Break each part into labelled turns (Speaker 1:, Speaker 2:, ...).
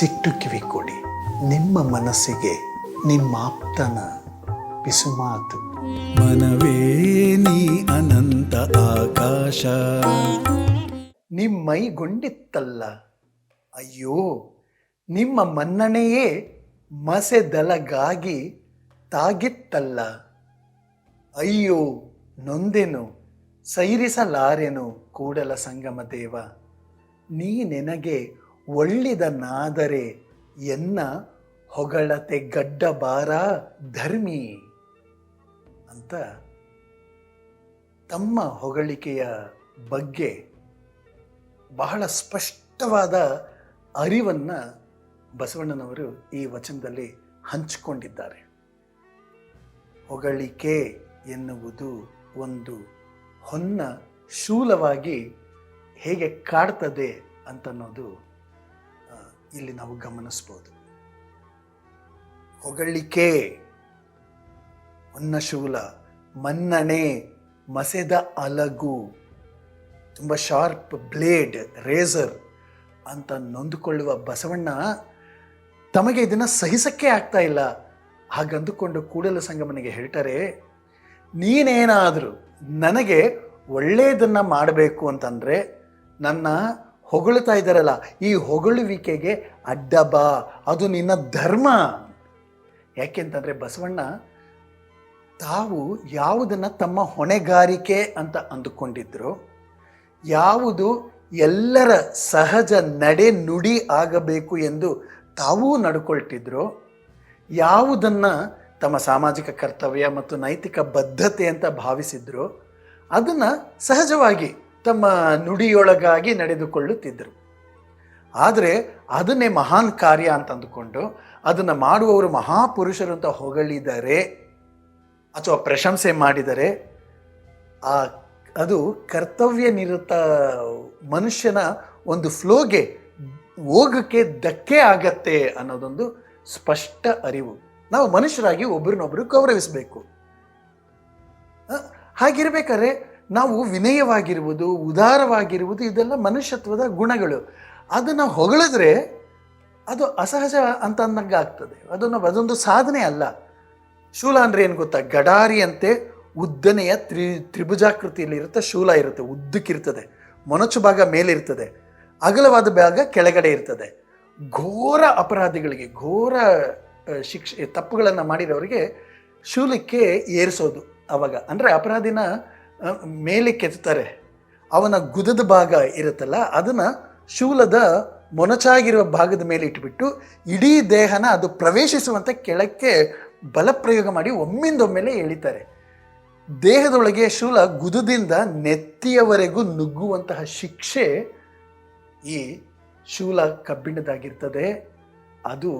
Speaker 1: ಮನಸ್ಸಿಟ್ಟು ಕಿವಿ ಕೊಡಿ. ನಿಮ್ಮ ಮನಸ್ಸಿಗೆ ನಿಮ್ಮ ಆಪ್ತನ ಪಿಸುಮಾತು
Speaker 2: ಮನವೇ ನೀ ಅನಂತ ಆಕಾಶ.
Speaker 1: ನಿಮ್ಮೈಗೊಂಡಿತ್ತಲ್ಲ ಅಯ್ಯೋ ನಿಮ್ಮ ಮನ್ನಣೆಯೇ ಮಸೆದಲಗಾಗಿ ತಾಗಿತ್ತಲ್ಲ. ಅಯ್ಯೋ ನೊಂದೆನು ಸೈರಿಸಲಾರೆನು ಕೂಡಲ ಸಂಗಮ ದೇವ. ನೀ ನೆನಗೆ ಒಳ್ಳಿದನಾದರೆ ಎನ್ನ ಹೊಗಳತೆ ಗಡ್ಡಬಾರ ಧರ್ಮಿ? ಅಂತ ತಮ್ಮ ಹೊಗಳಿಕೆಯ ಬಗ್ಗೆ ಬಹಳ ಸ್ಪಷ್ಟವಾದ ಅರಿವನ್ನು ಬಸವಣ್ಣನವರು ಈ ವಚನದಲ್ಲಿ ಹಂಚಿಕೊಂಡಿದ್ದಾರೆ. ಹೊಗಳಿಕೆ ಎನ್ನುವುದು ಒಂದು ಹೊನ್ನ ಶೂಲವಾಗಿ ಹೇಗೆ ಕಾಡ್ತದೆ ಅಂತನ್ನೋದು ಇಲ್ಲಿ ನಾವು ಗಮನಿಸ್ಬೋದು. ಹೊಗಳಿಕೆ ಹೊನ್ನ ಶೂಲ, ಮನ್ನಣೆ, ಮಸೆದ ಅಲಗು, ತುಂಬ ಶಾರ್ಪ್ ಬ್ಲೇಡ್ ರೇಸರ್ ಅಂತ ನೊಂದುಕೊಳ್ಳುವ ಬಸವಣ್ಣ ತಮಗೆ ಇದನ್ನು ಸಹಿಸಕ್ಕೆ ಆಗ್ತಾ ಇಲ್ಲ. ಹಾಗಂದುಕೊಂಡು ಕೂಡಲ ಸಂಗಮನಿಗೆ ಹೇಳ್ತಾರೆ, ನೀನೇನಾದರೂ ನನಗೆ ಒಳ್ಳೆಯದನ್ನು ಮಾಡಬೇಕು ಅಂತಂದರೆ ನನ್ನ ಹೊಗಳ್ತಾ ಇದ್ದಾರಲ್ಲ, ಈ ಹೊಗಳುವಿಕೆಗೆ ಅಡ್ಡ ಬಾ ಅದು ನಿನ್ನ ಧರ್ಮ. ಯಾಕೆಂತಂದರೆ ಬಸವಣ್ಣ, ತಾವು ಯಾವುದನ್ನು ತಮ್ಮ ಹೊಣೆಗಾರಿಕೆ ಅಂತ ಅಂದುಕೊಂಡಿದ್ರು, ಯಾವುದು ಎಲ್ಲರ ಸಹಜ ನಡೆ ನುಡಿ ಆಗಬೇಕು ಎಂದು ತಾವೂ ನಡ್ಕೊಳ್ತಿದ್ರು, ಯಾವುದನ್ನು ತಮ್ಮ ಸಾಮಾಜಿಕ ಕರ್ತವ್ಯ ಮತ್ತು ನೈತಿಕ ಬದ್ಧತೆ ಅಂತ ಭಾವಿಸಿದ್ರು, ಅದನ್ನು ಸಹಜವಾಗಿ ತಮ್ಮ ನುಡಿಯೊಳಗಾಗಿ ನಡೆದುಕೊಳ್ಳುತ್ತಿದ್ದರು. ಆದರೆ ಅದನ್ನೇ ಮಹಾನ್ ಕಾರ್ಯ ಅಂತ ಅಂದುಕೊಂಡು ಅದನ್ನು ಮಾಡುವವರು ಮಹಾಪುರುಷರು ಅಂತ ಹೊಗಳಿದರೆ ಅಥವಾ ಪ್ರಶಂಸೆ ಮಾಡಿದರೆ ಆ ಅದು ಕರ್ತವ್ಯ ನಿರತ ಮನುಷ್ಯನ ಒಂದು ಫ್ಲೋಗೆ ಹೋಗಕ್ಕೆ ಧಕ್ಕೆ ಆಗತ್ತೆ ಅನ್ನೋದೊಂದು ಸ್ಪಷ್ಟ ಅರಿವು. ನಾವು ಮನುಷ್ಯರಾಗಿ ಒಬ್ಬರನ್ನೊಬ್ಬರು ಗೌರವಿಸಬೇಕು. ಹಾಗಿರ್ಬೇಕಾದ್ರೆ ನಾವು ವಿನಯವಾಗಿರುವುದು, ಉದಾರವಾಗಿರುವುದು ಇದೆಲ್ಲ ಮನುಷ್ಯತ್ವದ ಗುಣಗಳು. ಅದನ್ನು ಹೊಗಳಿದ್ರೆ ಅದು ಅಸಹಜ ಅಂತ ಅಂದಂಗೆ ಆಗ್ತದೆ. ಅದನ್ನು ಅದೊಂದು ಸಾಧನೆ ಅಲ್ಲ. ಶೂಲ ಅಂದರೆ ಏನು ಗೊತ್ತಾ? ಗಡಾರಿಯಂತೆ ಉದ್ದನೆಯ ತ್ರಿ, ತ್ರಿಭುಜಾಕೃತಿಯಲ್ಲಿ ಇರುತ್ತೆ, ಶೂಲ ಇರುತ್ತೆ ಉದ್ದಕ್ಕಿರ್ತದೆ ಮೊನಚು ಭಾಗ ಮೇಲಿರ್ತದೆ ಅಗಲವಾದ ಭಾಗ ಕೆಳಗಡೆ ಇರ್ತದೆ. ಘೋರ ಅಪರಾಧಿಗಳಿಗೆ, ಘೋರ ಶಿಕ್ಷೆ, ತಪ್ಪುಗಳನ್ನು ಮಾಡಿದವರಿಗೆ ಶೂಲಕ್ಕೆ ಏರಿಸೋದು ಅವಾಗ. ಅಂದರೆ ಅಪರಾಧಿನ ಮೇಲೆ ಕೆತ್ತಾರೆ ಅವನ ಗುದದ ಭಾಗ ಇರುತ್ತಲ್ಲ, ಅದನ್ನು ಶೂಲದ ಮೊನಚಾಗಿರುವ ಭಾಗದ ಮೇಲೆ ಇಟ್ಬಿಟ್ಟು ಇಡೀ ದೇಹನ ಅದು ಪ್ರವೇಶಿಸುವಂಥ ಕೆಳಕ್ಕೆ ಬಲಪ್ರಯೋಗ ಮಾಡಿ ಒಮ್ಮಿಂದೊಮ್ಮೆಲೆ ಎಳಿತಾರೆ. ದೇಹದೊಳಗೆ ಶೂಲ ಗುದದಿಂದ ನೆತ್ತಿಯವರೆಗೂ ನುಗ್ಗುವಂತಹ ಶಿಕ್ಷೆ ಈ ಶೂಲ ಕಬ್ಬಿಣದಾಗಿರ್ತದೆ. ಅದು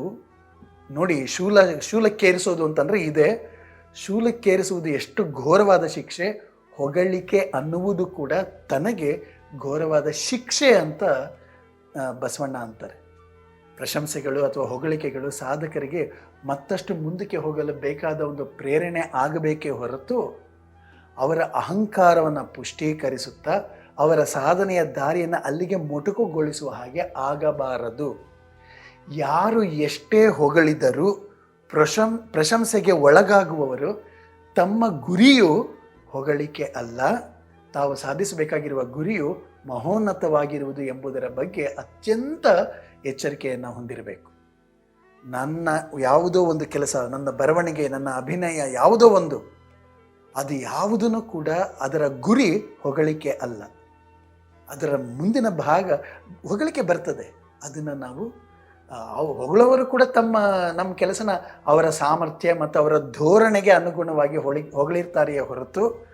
Speaker 1: ನೋಡಿ, ಶೂಲ, ಶೂಲಕ್ಕೇರಿಸೋದು ಅಂತಂದರೆ ಇದೆ. ಶೂಲಕ್ಕೇರಿಸುವುದು ಎಷ್ಟು ಘೋರವಾದ ಶಿಕ್ಷೆ. ಹೊಗಳಿಕೆ ಅನ್ನುವುದು ಕೂಡ ತನಗೆ ಘೋರವಾದ ಶಿಕ್ಷೆ ಅಂತ ಬಸವಣ್ಣ ಅಂತಾರೆ. ಪ್ರಶಂಸೆಗಳು ಅಥವಾ ಹೊಗಳಿಕೆಗಳು ಸಾಧಕರಿಗೆ ಮತ್ತಷ್ಟು ಮುಂದಕ್ಕೆ ಹೋಗಲು ಬೇಕಾದ ಒಂದು ಪ್ರೇರಣೆ ಆಗಬೇಕೇ ಹೊರತು ಅವರ ಅಹಂಕಾರವನ್ನು ಪುಷ್ಟೀಕರಿಸುತ್ತಾ ಅವರ ಸಾಧನೆಯ ದಾರಿಯನ್ನು ಅಲ್ಲಿಗೆ ಮೊಟಕುಗೊಳಿಸುವ ಹಾಗೆ ಆಗಬಾರದು. ಯಾರು ಎಷ್ಟೇ ಹೊಗಳಿದರೂ ಪ್ರಶಂ, ಪ್ರಶಂಸೆಗೆ ಒಳಗಾಗುವವರು ತಮ್ಮ ಗುರಿಯು ಹೊಗಳಿಕೆ ಅಲ್ಲ. ತಾವು ಸಾಧಿಸಬೇಕಾಗಿರುವ ಗುರಿಯು ಮಹೋನ್ನತವಾಗಿರುವುದು ಎಂಬುದರ ಬಗ್ಗೆ ಅತ್ಯಂತ ಎಚ್ಚರಿಕೆಯನ್ನು ಹೊಂದಿರಬೇಕು. ನನ್ನ ಯಾವುದೋ ಒಂದು ಕೆಲಸ, ನನ್ನ ಬರವಣಿಗೆ, ನನ್ನ ಅಭಿನಯ ಯಾವುದೋ ಒಂದು, ಅದು ಯಾವುದನ್ನು ಕೂಡ ಅದರ ಗುರಿ ಹೊಗಳಿಕೆ ಅಲ್ಲ. ಅದರ ಮುಂದಿನ ಭಾಗ ಹೊಗಳಿಕೆ ಬರ್ತದೆ. ಅದನ್ನು ನಾವು ಅವು ಹೊಗಳವರು ಕೂಡ ತಮ್ಮ, ನಮ್ಮ ಕೆಲಸನ ಅವರ ಸಾಮರ್ಥ್ಯ ಮತ್ತು ಅವರ ಧೋರಣೆಗೆ ಅನುಗುಣವಾಗಿ ಹೊಳಿ ಹೊಗಳಿರ್ತಾರೆಯೇ ಹೊರತು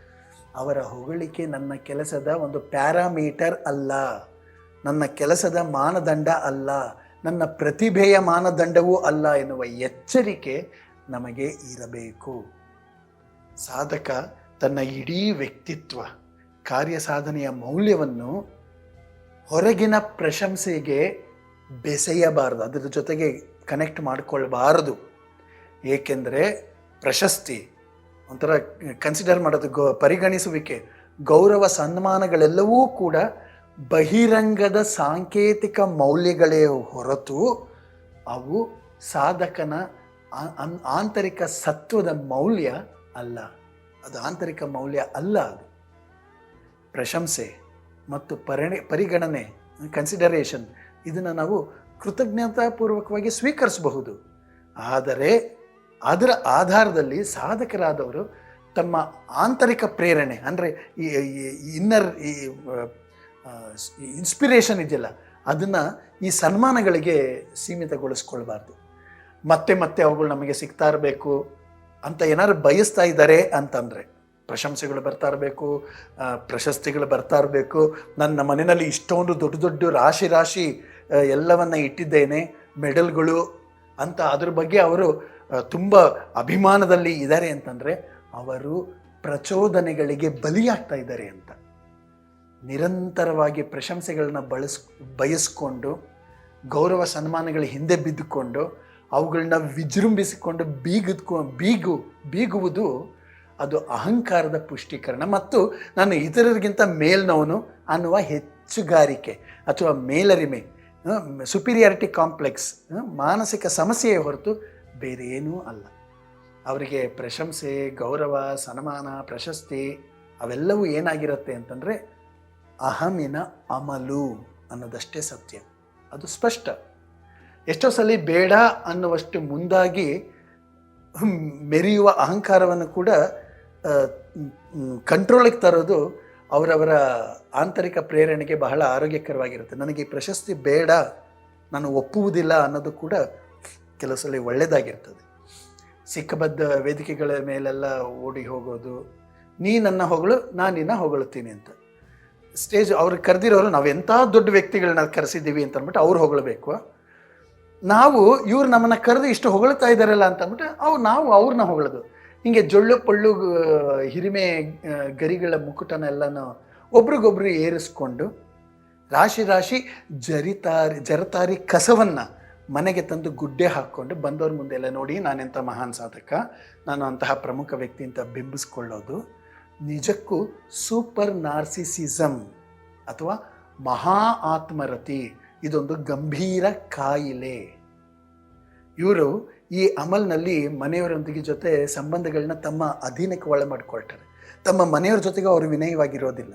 Speaker 1: ಅವರ ಹೊಗಳಿಕೆ ನನ್ನ ಕೆಲಸದ ಒಂದು ಪ್ಯಾರಾಮೀಟರ್ ಅಲ್ಲ. ನನ್ನ ಕೆಲಸದ ಮಾನದಂಡ ಅಲ್ಲ. ನನ್ನ ಪ್ರತಿಭೆಯ ಮಾನದಂಡವೂ ಅಲ್ಲ ಎನ್ನುವ ಎಚ್ಚರಿಕೆ ನಮಗೆ ಇರಬೇಕು. ಸಾಧಕ ತನ್ನ ಇಡೀ ವ್ಯಕ್ತಿತ್ವ ಕಾರ್ಯ ಸಾಧನೆಯ ಮೌಲ್ಯವನ್ನು ಹೊರಗಿನ ಪ್ರಶಂಸೆಗೆ ಬೆಸೆಯಬಾರದು, ಅದರ ಜೊತೆಗೆ ಕನೆಕ್ಟ್ ಮಾಡಿಕೊಳ್ಬಾರದು. ಏಕೆಂದರೆ ಪ್ರಶಸ್ತಿ ಒಂಥರ ಕನ್ಸಿಡರ್ ಮಾಡೋದು, ಗೌ, ಪರಿಗಣಿಸುವಿಕೆ, ಗೌರವ ಸನ್ಮಾನಗಳೆಲ್ಲವೂ ಕೂಡ ಬಹಿರಂಗದ ಸಾಂಕೇತಿಕ ಮೌಲ್ಯಗಳೇ ಹೊರತು ಅವು ಸಾಧಕನ ಆಂತರಿಕ ಸತ್ವದ ಮೌಲ್ಯ ಅಲ್ಲ. ಅದು ಆಂತರಿಕ ಮೌಲ್ಯ ಅಲ್ಲ ಅದು. ಪ್ರಶಂಸೆ ಮತ್ತು ಪರಿಣಿ, ಪರಿಗಣನೆ ಕನ್ಸಿಡರೇಷನ್ ಇದನ್ನು ನಾವು ಕೃತಜ್ಞತಾಪೂರ್ವಕವಾಗಿ ಸ್ವೀಕರಿಸಬಹುದು. ಆದರೆ ಅದರ ಆಧಾರದಲ್ಲಿ ಸಾಧಕರಾದವರು ತಮ್ಮ ಆಂತರಿಕ ಪ್ರೇರಣೆ, ಅಂದರೆ ಈ ಇನ್ನರ್ ಈ ಇನ್ಸ್ಪಿರೇಷನ್ ಇದೆಯಲ್ಲ, ಅದನ್ನು ಈ ಸನ್ಮಾನಗಳಿಗೆ ಸೀಮಿತಗೊಳಿಸ್ಕೊಳ್ಬಾರ್ದು. ಮತ್ತೆ ಮತ್ತೆ ಅವುಗಳು ನಮಗೆ ಸಿಗ್ತಾ ಇರಬೇಕು ಅಂತ ಏನಾದ್ರು ಬಯಸ್ತಾ ಇದ್ದಾರೆ ಅಂತಂದರೆ, ಪ್ರಶಂಸೆಗಳು ಬರ್ತಾ ಇರಬೇಕು ಪ್ರಶಸ್ತಿಗಳು ಬರ್ತಾ ಇರಬೇಕು, ನನ್ನ ಮನೆಯಲ್ಲಿ ಇಷ್ಟೊಂದು ದೊಡ್ಡ ದೊಡ್ಡ ರಾಶಿ ರಾಶಿ ಎಲ್ಲವನ್ನ ಇಟ್ಟಿದ್ದೇನೆ, ಮೆಡಲ್ಗಳು ಅಂತ ಅದ್ರ ಬಗ್ಗೆ ಅವರು ತುಂಬ ಅಭಿಮಾನದಲ್ಲಿ ಇದ್ದಾರೆ ಅಂತಂದರೆ, ಅವರು ಪ್ರಚೋದನೆಗಳಿಗೆ ಬಲಿಯಾಗ್ತಾ ಇದ್ದಾರೆ ಅಂತ. ನಿರಂತರವಾಗಿ ಪ್ರಶಂಸೆಗಳನ್ನ ಬಳಸ್, ಬಯಸ್ಕೊಂಡು, ಗೌರವ ಸನ್ಮಾನಗಳ ಹಿಂದೆ ಬಿದ್ದುಕೊಂಡು ಅವುಗಳನ್ನ ವಿಜೃಂಭಿಸಿಕೊಂಡು ಬೀಗಿದ್ಕೊ, ಬೀಗು, ಬೀಗುವುದು ಅದು ಅಹಂಕಾರದ ಪುಷ್ಟೀಕರಣ. ಮತ್ತು ನಾನು ಇತರರಿಗಿಂತ ಮೇಲ್ನವನು ಅನ್ನುವ ಹೆಚ್ಚುಗಾರಿಕೆ, ಅಥವಾ ಮೇಲರಿಮೆ ಸುಪೀರಿಯಾರಿಟಿ ಕಾಂಪ್ಲೆಕ್ಸ್ ಮಾನಸಿಕ ಸಮಸ್ಯೆಯೇ ಹೊರತು ಬೇರೆ ಏನೂ ಅಲ್ಲ. ಅವರಿಗೆ ಪ್ರಶಂಸೆ, ಗೌರವ, ಸನ್ಮಾನ, ಪ್ರಶಸ್ತಿ ಅವೆಲ್ಲವೂ ಏನಾಗಿರುತ್ತೆ ಅಂತಂದರೆ ಅಹಮಿನ ಅಮಲು ಅನ್ನೋದಷ್ಟೇ ಸತ್ಯ. ಅದು ಸ್ಪಷ್ಟ. ಎಷ್ಟೋ ಸಲ ಬೇಡ ಅನ್ನುವಷ್ಟು ಮುಂದಾಗಿ ಮೆರೆಯುವ ಅಹಂಕಾರವನ್ನು ಕೂಡ ಕಂಟ್ರೋಲಿಗೆ ತರೋದು ಅವರವರ ಆಂತರಿಕ ಪ್ರೇರಣೆಗೆ ಬಹಳ ಆರೋಗ್ಯಕರವಾಗಿರುತ್ತೆ. ನನಗೆ ಈ ಪ್ರಶಸ್ತಿ ಬೇಡ, ನಾನು ಒಪ್ಪುವುದಿಲ್ಲ ಅನ್ನೋದು ಕೂಡ ಕೆಲವು ಸಲ ಒಳ್ಳೆಯದಾಗಿರ್ತದೆ ಸಿಕ್ಕಬದ್ಧ ವೇದಿಕೆಗಳ ಮೇಲೆಲ್ಲ ಓಡಿ ಹೋಗೋದು, ನೀ ನನ್ನ ಹೊಗಳು, ನಾನು ನಿನ್ನ ಹೊಗಳುತ್ತೀನಿ ಅಂತ. ಸ್ಟೇಜ್ ಅವ್ರಿಗೆ ಕರೆದಿರೋರು, ನಾವು ಎಂಥ ದೊಡ್ಡ ವ್ಯಕ್ತಿಗಳನ್ನ ಕರೆಸಿದ್ದೀವಿ ಅಂತ ಅಂದ್ಬಿಟ್ಟು ಅವ್ರು ಹೊಗಳಬೇಕು. ನಾವು ಇವ್ರು ನಮ್ಮನ್ನು ಕರೆದು ಇಷ್ಟು ಹೊಗಳ್ತಾ ಇದ್ದಾರಲ್ಲ ಅಂತ ಅಂದ್ಬಿಟ್ಟು, ಅವು ನಾವು ಅವ್ರನ್ನ ಹೊಗಳೋದು. ಹಿಂಗೆ ಜೊಳ್ಳು ಪೊಳ್ಳು ಹಿರಿಮೆ ಗರಿಗಳ ಮುಕುಟನೆಲ್ಲನೂ ಒಬ್ರಿಗೊಬ್ರು ಏರಿಸ್ಕೊಂಡು ರಾಶಿ ರಾಶಿ ಜರಿತಾರಿ, ಜರತಾರಿ ಕಸವನ್ನು ಮನೆಗೆ ತಂದು ಗುಡ್ಡೆ ಹಾಕ್ಕೊಂಡು ಬಂದವ್ರ ಮುಂದೆಲ್ಲ ನೋಡಿ ನಾನೆಂಥ ಮಹಾನ್ ಸಾಧಕ, ನಾನು ಅಂತಹ ಪ್ರಮುಖ ವ್ಯಕ್ತಿ ಅಂತ ಬಿಂಬಿಸ್ಕೊಳ್ಳೋದು. ನಿಜಕ್ಕೂ ಸೂಪರ್ ನಾರ್ಸಿಸಿಸಮ್ ಅಥವಾ ಮಹಾ ಆತ್ಮರತಿ, ಇದೊಂದು ಗಂಭೀರ ಕಾಯಿಲೆ. ಇವರು ಈ ಅಮಲ್ನಲ್ಲಿ ಮನೆಯವರೊಂದಿಗೆ ಜೊತೆ ಸಂಬಂಧಗಳನ್ನ ತಮ್ಮ ಅಧೀನಕ್ಕೆ ಒಳ ಮಾಡಿಕೊಳ್ತಾರೆ. ತಮ್ಮ ಮನೆಯವ್ರ ಜೊತೆಗೆ ಅವರು ವಿನಯವಾಗಿರೋದಿಲ್ಲ.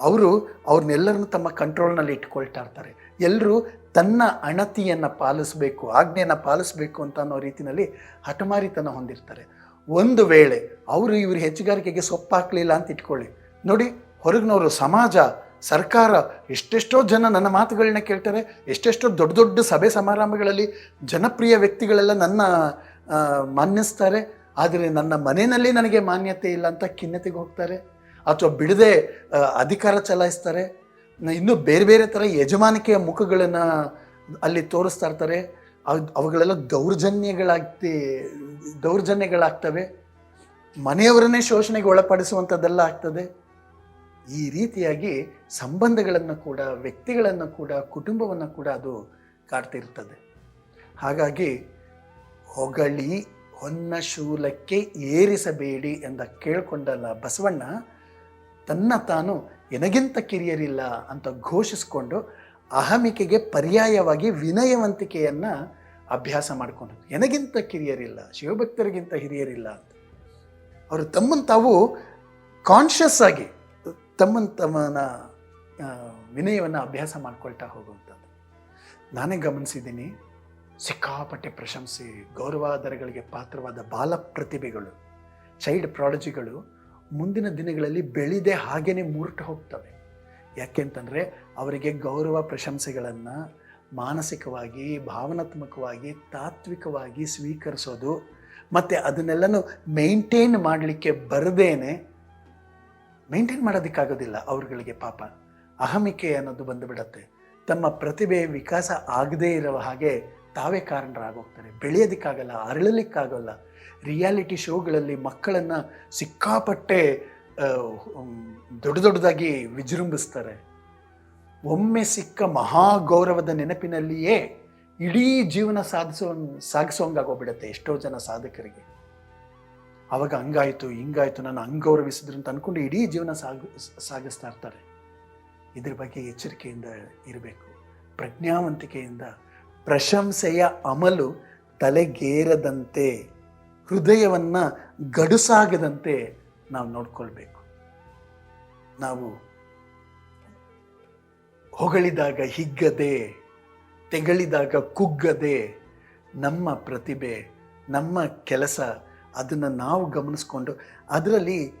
Speaker 1: ಅವರು ಅವ್ರನ್ನೆಲ್ಲರನ್ನು ತಮ್ಮ ಕಂಟ್ರೋಲ್ನಲ್ಲಿ ಇಟ್ಕೊಳ್ತಾ ಇರ್ತಾರೆ. ಎಲ್ಲರೂ ತನ್ನ ಅಣತಿಯನ್ನು ಪಾಲಿಸಬೇಕು, ಆಜ್ಞೆಯನ್ನು ಪಾಲಿಸಬೇಕು ಅಂತ ಅನ್ನೋ ರೀತಿಯಲ್ಲಿ ಹಠಮಾರಿತನ ಹೊಂದಿರ್ತಾರೆ. ಒಂದು ವೇಳೆ ಅವರು ಇವರು ಹೆಚ್ಚುಗಾರಿಕೆಗೆ ಸೊಪ್ಪು ಹಾಕಲಿಲ್ಲ ಅಂತ ಇಟ್ಕೊಳ್ಳಿ. ನೋಡಿ, ಹೊರಗಿನವರು ಸಮಾಜ ಸರ್ಕಾರ ಎಷ್ಟೆಷ್ಟೋ ಜನ ನನ್ನ ಮಾತುಗಳನ್ನ ಕೇಳ್ತಾರೆ, ಎಷ್ಟೆಷ್ಟೋ ದೊಡ್ಡ ದೊಡ್ಡ ಸಭೆ ಸಮಾರಂಭಗಳಲ್ಲಿ ಜನಪ್ರಿಯ ವ್ಯಕ್ತಿಗಳೆಲ್ಲ ನನ್ನ ಮಾನ್ಯಿಸ್ತಾರೆ. ಆದರೆ ನನ್ನ ಮನೆಯಲ್ಲಿ ನನಗೆ ಮಾನ್ಯತೆ ಇಲ್ಲ ಅಂತ ಖಿನ್ನತೆಗೆ ಹೋಗ್ತಾರೆ, ಅಥವಾ ಬಿಡದೆ ಅಧಿಕಾರ ಚಲಾಯಿಸ್ತಾರೆ. ಇನ್ನೂ ಬೇರೆ ಬೇರೆ ಥರ ಯಜಮಾನಿಕೆಯ ಮುಖಗಳನ್ನು ಅಲ್ಲಿ ತೋರಿಸ್ತಾ ಇರ್ತಾರೆ. ಅವ್- ಅವುಗಳೆಲ್ಲ ದೌರ್ಜನ್ಯಗಳಾಗ್ತಿ, ದೌರ್ಜನ್ಯಗಳಾಗ್ತವೆ. ಮನೆಯವರನ್ನೇ ಶೋಷಣೆಗೆ ಒಳಪಡಿಸುವಂಥದ್ದೆಲ್ಲ ಆಗ್ತದೆ. ಈ ರೀತಿಯಾಗಿ ಸಂಬಂಧಗಳನ್ನು ಕೂಡ, ವ್ಯಕ್ತಿಗಳನ್ನು ಕೂಡ, ಕುಟುಂಬವನ್ನು ಕೂಡ ಅದು ಕಾಡ್ತಿರ್ತದೆ. ಹಾಗಾಗಿ ಹೊಗಳಿ ಹೊನ್ನ ಶೂಲಕ್ಕೆ ಏರಿಸಬೇಡಿ ಎಂದ ಕೇಳ್ಕೊಂಡಲ್ಲ ಬಸವಣ್ಣ, ತನ್ನ ತಾನು ಎನಗಿಂತ ಕಿರಿಯರಿಲ್ಲ ಅಂತ ಘೋಷಿಸಿಕೊಂಡು ಅಹಮಿಕೆಗೆ ಪರ್ಯಾಯವಾಗಿ ವಿನಯವಂತಿಕೆಯನ್ನು ಅಭ್ಯಾಸ ಮಾಡಿಕೊಂಡು ಎನಗಿಂತ ಕಿರಿಯರಿಲ್ಲ, ಶಿವಭಕ್ತರಿಗಿಂತ ಹಿರಿಯರಿಲ್ಲ ಅಂತ. ಅವರು ತಮ್ಮನ್ನು ತಾವು ಕಾನ್ಷಿಯಸ್ ಆಗಿ ತಮ್ಮನ್ನು ತಮ್ಮನ ವಿನಯವನ್ನು ಅಭ್ಯಾಸ ಮಾಡ್ಕೊಳ್ತಾ ಹೋಗುವಂಥದ್ದು. ನಾನೇ ಗಮನಿಸಿದ್ದೀನಿ, ಸಿಕ್ಕಾಪಟ್ಟೆ ಪ್ರಶಂಸೆ, ಗೌರವಾದರಗಳಿಗೆ ಪಾತ್ರವಾದ ಬಾಲ ಪ್ರತಿಭೆಗಳು ಚೈಲ್ಡ್ ಪ್ರಾಡಜಿಗಳು ಮುಂದಿನ ದಿನಗಳಲ್ಲಿ ಬೆಳೆದೇ ಹಾಗೇನೆ ಮುರುಟು ಹೋಗ್ತವೆ. ಯಾಕೆಂತಂದರೆ ಅವರಿಗೆ ಗೌರವ ಪ್ರಶಂಸೆಗಳನ್ನು ಮಾನಸಿಕವಾಗಿ, ಭಾವನಾತ್ಮಕವಾಗಿ, ತಾತ್ವಿಕವಾಗಿ ಸ್ವೀಕರಿಸೋದು, ಮತ್ತು ಅದನ್ನೆಲ್ಲನೂ ಮೇಂಟೈನ್ ಮಾಡಲಿಕ್ಕೆ ಬರದೇನೆ ಮೇಂಟೈನ್ ಮಾಡೋದಕ್ಕಾಗೋದಿಲ್ಲ ಅವ್ರುಗಳಿಗೆ ಪಾಪ. ಅಹಮಿಕೆ ಅನ್ನೋದು ಬಂದುಬಿಡತ್ತೆ. ತಮ್ಮ ಪ್ರತಿಭೆ ವಿಕಾಸ ಆಗದೇ ಇರೋ ಹಾಗೆ ತಾವೇ ಕಾರಣರಾಗೋಗ್ತಾರೆ. ಬೆಳೆಯೋದಕ್ಕಾಗಲ್ಲ, ಅರಳಲಿಕ್ಕಾಗಲ್ಲ. ರಿಯಾಲಿಟಿ ಶೋಗಳಲ್ಲಿ ಮಕ್ಕಳನ್ನು ಸಿಕ್ಕಾಪಟ್ಟೆ ದೊಡ್ಡ ದೊಡ್ಡದಾಗಿ ವಿಜೃಂಭಿಸ್ತಾರೆ. ಒಮ್ಮೆ ಸಿಕ್ಕ ಮಹಾ ಗೌರವದ ನೆನಪಿನಲ್ಲಿಯೇ ಇಡೀ ಜೀವನ ಸಾಧಿಸೋ, ಸಾಗಿಸೋಂಗಾಗೋಗ್ಬಿಡತ್ತೆ ಎಷ್ಟೋ ಜನ ಸಾಧಕರಿಗೆ. ಅವಾಗ ಹಂಗಾಯ್ತು, ಹಿಂಗಾಯ್ತು ನಾನು ಹಂಗೆ ಗೌರವಿಸಿದ್ರು ಅಂತ ಅಂದ್ಕೊಂಡು ಇಡೀ ಜೀವನ ಸಾಗ, ಸಾಗಿಸ್ತಾ ಇರ್ತಾರೆ. ಇದ್ರ ಬಗ್ಗೆ ಎಚ್ಚರಿಕೆಯಿಂದ ಇರಬೇಕು. ಪ್ರಜ್ಞಾವಂತಿಕೆಯಿಂದ, ಪ್ರಶಂಸೆಯ ಅಮಲು ತಲೆಗೇರದಂತೆ, ಹೃದಯವನ್ನು ಗಡುಸಾಗದಂತೆ ನಾವು ನೋಡ್ಕೊಳ್ಬೇಕು. ನಾವು ಹೊಗಳಿದಾಗ ಹಿಗ್ಗದೆ, ತೆಗಳಿದಾಗ ಕುಗ್ಗದೆ, ನಮ್ಮ ಪ್ರತಿಭೆ, ನಮ್ಮ ಕೆಲಸ ಅದನ್ನು ನಾವು ಗಮನಿಸ್ಕೊಂಡು ಅದರಲ್ಲಿ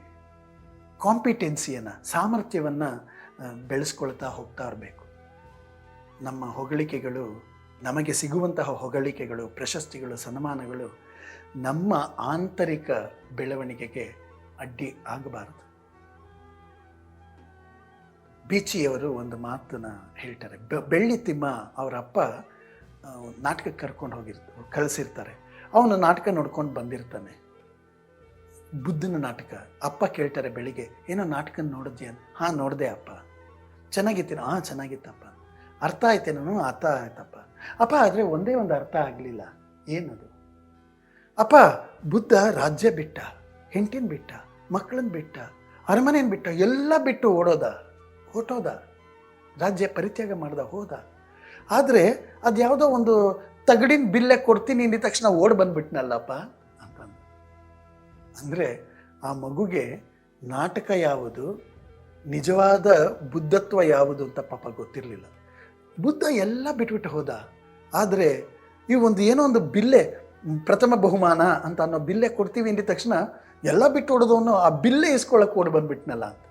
Speaker 1: ಕಾಂಪಿಟೆನ್ಸಿಯನ್ನು ಸಾಮರ್ಥ್ಯವನ್ನು ಬೆಳೆಸ್ಕೊಳ್ತಾ ಹೋಗ್ತಾ ಇರಬೇಕು. ನಮ್ಮ ಹೊಗಳಿಕೆಗಳು, ನಮಗೆ ಸಿಗುವಂತಹ ಹೊಗಳಿಕೆಗಳು, ಪ್ರಶಸ್ತಿಗಳು, ಸನ್ಮಾನಗಳು ನಮ್ಮ ಆಂತರಿಕ ಬೆಳವಣಿಗೆಗೆ ಅಡ್ಡಿ ಆಗಬಾರದು. ಬೀಚಿಯವರು ಒಂದು ಮಾತನ್ನು ಹೇಳ್ತಾರೆ. ಬೆಳ್ಳಿ ತಿಮ್ಮ ಅವರ ಅಪ್ಪ ನಾಟಕಕ್ಕೆ ಕರ್ಕೊಂಡು ಹೋಗಿರ್ತ ಕಳಿಸಿರ್ತಾರೆ. ಅವನು ನಾಟಕ ನೋಡ್ಕೊಂಡು ಬಂದಿರ್ತಾನೆ. ಬುದ್ಧನ ನಾಟಕ. ಅಪ್ಪ ಕೇಳ್ತಾರೆ ಬೆಳಿಗ್ಗೆ, ಏನೋ ನಾಟಕ ನೋಡಿದ್ಯಾ? ಹಾಂ, ನೋಡಿದೆ ಅಪ್ಪ. ಚೆನ್ನಾಗಿತ್ತೇನೋ ಹಾಂ, ಚೆನ್ನಾಗಿತ್ತಪ್ಪ. ಅರ್ಥ ಆಯ್ತೇನೋ? ಅರ್ಥ ಆಯ್ತಪ್ಪ. ಅಪ್ಪ, ಆದರೆ ಒಂದೇ ಒಂದು ಅರ್ಥ ಆಗಲಿಲ್ಲ. ಏನದು? ಅಪ್ಪ, ಬುದ್ಧ ರಾಜ್ಯ ಬಿಟ್ಟ, ಹೆಂಡತಿನ ಬಿಟ್ಟ ಮಕ್ಕಳನ್ನ ಬಿಟ್ಟ, ಅರಮನೆನ ಬಿಟ್ಟ, ಎಲ್ಲ ಬಿಟ್ಟು ಓಡೋದ. ಹೊಟ್ಟೋದ ರಾಜ್ಯ ಪರಿತ್ಯಾಗ ಮಾಡ್ದ, ಹೋದ. ಆದರೆ ಅದು ಯಾವುದೋ ಒಂದು ತಗಡಿನ ಬಿಲ್ಲೆ ಕೊಡ್ತೀನಿ ಅಂದಿದ ತಕ್ಷಣ ಓಡ್ ಬಂದ್ಬಿಟ್ನಲ್ಲಪ್ಪ ಅಂತಂದ. ಅಂದರೆ ಆ ಮಗುಗೆ ನಾಟಕ ಯಾವುದು, ನಿಜವಾದ ಬುದ್ಧತ್ವ ಯಾವುದು ಅಂತ ಪಾಪ ಗೊತ್ತಿರಲಿಲ್ಲ. ಬುದ್ಧ ಎಲ್ಲ ಬಿಟ್ಬಿಟ್ಟು ಹೋದ. ಆದರೆ ಈ ಒಂದು ಏನೋ ಒಂದು ಬಿಲ್ಲೆ, ಪ್ರಥಮ ಬಹುಮಾನ ಅಂತ ಅನ್ನೋ ಬಿಲ್ಲೆ ಕೊಡ್ತೀವಿ ಅಂದಿದ ತಕ್ಷಣ ಎಲ್ಲ ಬಿಟ್ಟು ಹೊಡೆದವನು ಆ ಬಿಲ್ಲೆ ಇಸ್ಕೊಳ್ಳೋಕೆ ಓಡಿ ಬಂದ್ಬಿಟ್ನಲ್ಲ ಅಂತ.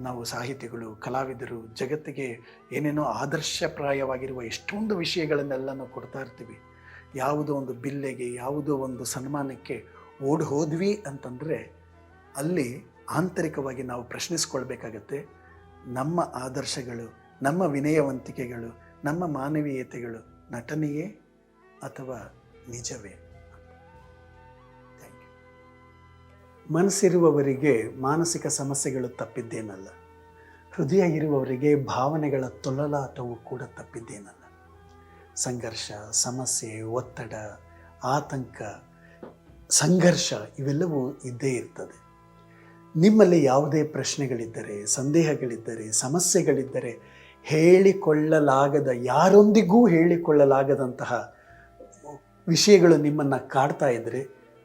Speaker 1: ನಾವು ಸಾಹಿತಿಗಳು, ಕಲಾವಿದರು, ಜಗತ್ತಿಗೆ ಏನೇನೋ ಆದರ್ಶಪ್ರಾಯವಾಗಿರುವ ಎಷ್ಟೊಂದು ವಿಷಯಗಳನ್ನೆಲ್ಲನೂ ಕೊಡ್ತಾ ಇರ್ತೀವಿ. ಯಾವುದೋ ಒಂದು ಬಿಲ್ಲೆಗೆ, ಯಾವುದೋ ಒಂದು ಸನ್ಮಾನಕ್ಕೆ ಓಡಿ ಹೋದ್ವಿ ಅಂತಂದರೆ ಅಲ್ಲಿ ಆಂತರಿಕವಾಗಿ ನಾವು ಪ್ರಶ್ನಿಸ್ಕೊಳ್ಬೇಕಾಗತ್ತೆ. ನಮ್ಮ ಆದರ್ಶಗಳು, ನಮ್ಮ ವಿನಯವಂತಿಕೆಗಳು, ನಮ್ಮ ಮಾನವೀಯತೆಗಳು ನಟನೆಯೇ ಅಥವಾ ನಿಜವೇ? ಮನಸ್ಸಿರುವವರಿಗೆ ಮಾನಸಿಕ ಸಮಸ್ಯೆಗಳು ತಪ್ಪಿದ್ದೇನಲ್ಲ. ಹೃದಯ ಇರುವವರಿಗೆ ಭಾವನೆಗಳ ತೊಳಲಾಟವು ಕೂಡ ತಪ್ಪಿದ್ದೇನಲ್ಲ. ಸಂಘರ್ಷ, ಸಮಸ್ಯೆ, ಒತ್ತಡ, ಆತಂಕ, ಸಂಘರ್ಷ ಇವೆಲ್ಲವೂ ಇದ್ದೇ ಇರ್ತದೆ. ನಿಮ್ಮಲ್ಲಿ ಯಾವುದೇ ಪ್ರಶ್ನೆಗಳಿದ್ದರೆ, ಸಂದೇಹಗಳಿದ್ದರೆ, ಸಮಸ್ಯೆಗಳಿದ್ದರೆ ಹೇಳಿಕೊಳ್ಳಲಾಗದ, ಯಾರೊಂದಿಗೂ ಹೇಳಿಕೊಳ್ಳಲಾಗದಂತಹ ವಿಷಯಗಳು ನಿಮ್ಮನ್ನು ಕಾಡ್ತಾ ಇದ್ದರೆ